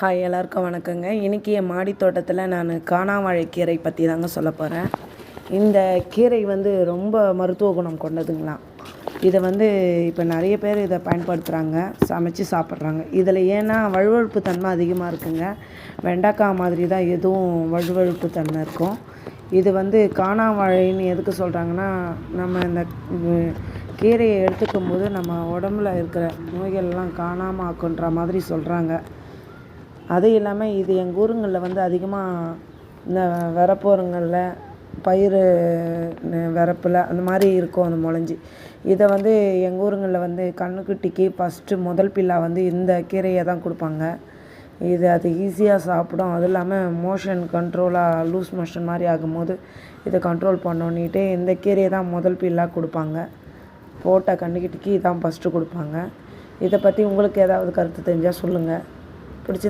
Hi எல்லாருக்கும் வணக்கங்க. இன்றைக்கி என் மாடி தோட்டத்தில் நான் காணாவாழை கீரை பற்றி தாங்க சொல்ல போகிறேன் இந்த கீரை வந்து ரொம்ப மருத்துவ குணம் கொண்டதுங்களாம் இதை வந்து இப்போ நிறைய பேர் இதை பயன்படுத்துகிறாங்க சமைச்சு சாப்பிட்றாங்க. இதில் ஏன்னா வழுவழுப்பு தன்மை அதிகமாக இருக்குங்க. வெண்டைக்காய் மாதிரி தான் எதுவும் வழுவழுப்பு தன்மை இருக்கும். இது வந்து காணாவாழைன்னு எதுக்கு சொல்கிறாங்கன்னா நம்ம இந்த கீரையை எடுத்துக்கும் போது நம்ம உடம்புல இருக்கிற நோய்கள்லாம் காணாமல் ஆக்குன்ற மாதிரி சொல்கிறாங்க அது இல்லாமல் இது எங்கள் ஊருங்களில் வந்து அதிகமாக இந்த வரப்போருங்களில் பயிர் வரப்பில் அந்த மாதிரி இருக்கும் அந்த முளைஞ்சி. இதை வந்து எங்கள் ஊருங்களில் வந்து கண்ணுக்குட்டிக்கு ஃபஸ்ட்டு முதல் பில்லா வந்து இந்த கீரையை தான் கொடுப்பாங்க. இது அது ஈஸியாக சாப்பிடும். அதுவும் இல்லாமல் மோஷன் கண்ட்ரோலாக லூஸ் மோஷன் மாதிரி ஆகும்போது இதை கண்ட்ரோல் பண்ணோன்னிட்டு இந்த கீரையை தான் முதல் பில்லாக கொடுப்பாங்க. போட்ட கண்ணுக்கிட்டிக்கு இதான் ஃபஸ்ட்டு கொடுப்பாங்க. இதை பற்றி உங்களுக்கு ஏதாவது கருத்து தெரிஞ்சால் சொல்லுங்கள்